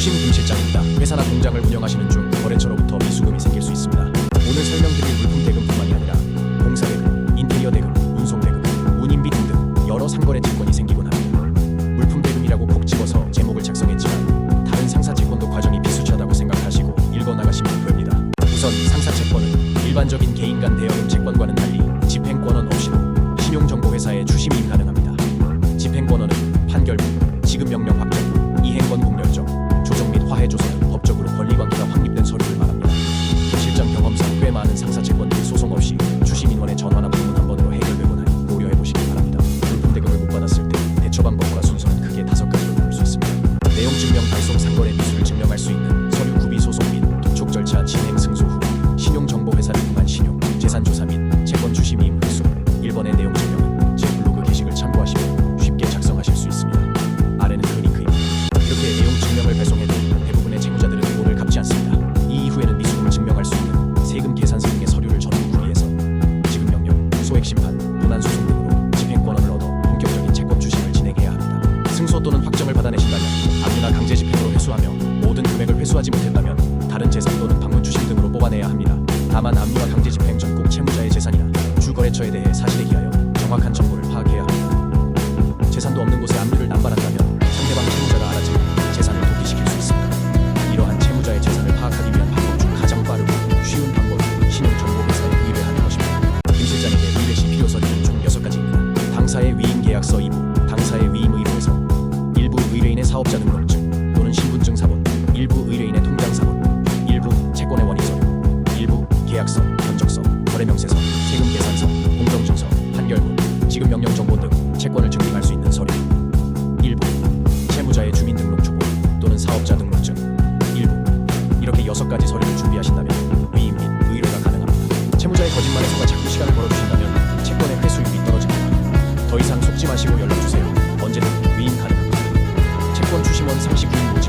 추심 김 실장입니다. 회사나 공장을 운영하시는 중 거래처로부터 미수금이 생길 수 있습니다. 오늘 설명드릴 물품 대금뿐만이 아니라 공사 대금, 인테리어 대금, 운송 대금, 운임비 등등 여러 상거래 채권이 생기곤 합니다. 물품 대금이라고 콕 집어서 제목을 작성했지만 다른 상사 채권도 과정이 비수치하다고 생각하시고 읽어 나가시면 됩니다. 우선 상사 채권은 일반적인 개인 간 대여금 채권과는 달리 집행권은 없이도 신용정보회사에 추심이 가능합니다. 및 채권 주심 이임 횟수 1번의 내용 증명은 제 블로그 게시글 참고하시면 쉽게 작성하실 수 있습니다. 아래는 그 링크입니다. 이렇게 내용 증명을 발송해도 대부분의 채무자들은 돈을 갚지 않습니다. 이 이후에는 미수금을 증명할 수 있는 세금 계산서 등의 서류를 전부 구비해서 지급 명령, 소액 심판, 분한 소송 등으로 집행권원을 얻어 본격적인 채권 주심을 진행해야 합니다. 승소 또는 확정을 받아내신다면 압류나 강제 집행으로 회수하며 모든 금액을 회수하지 못했다면 다른 재산 또는 방문 주심 등으로 뽑아내야 합니다. 다만 압류와 강제 집행 전꼭 채무자의 재산이나 주거래처에 대해 사실에 기하여 정확한 정보를 파악해야 합니다. 재산도 없는 곳에 압류를 남발한다면 상대방 채무자가 알아채 재산을 도피시킬 수 있습니다. 이러한 채무자의 재산을 파악하기 위한 방법 중 가장 빠르고 쉬운 방법이 신용정보회사에 의뢰하는 것입니다. 김 실장에게 의뢰 시 필요 서류는 총 6가지입니다. 당사의 위임 계약서 2부, 당사의 위임 의뢰서, 일부 의뢰인의 사업자 등록 있는 서류, 일부 채무자의 주민등록 주본 또는 사업자 등록증, 일부 이렇게 여섯 가지 서류를 준비하신다면 위임 및 의뢰가 가능합니다. 채무자의 거짓말에서가 자꾸 시간을 벌어주신다면 채권의 회수율이 떨어집니다. 더 이상 속지 마시고 연락 주세요. 언제든 위임 가능합니다. 채권 추심원 39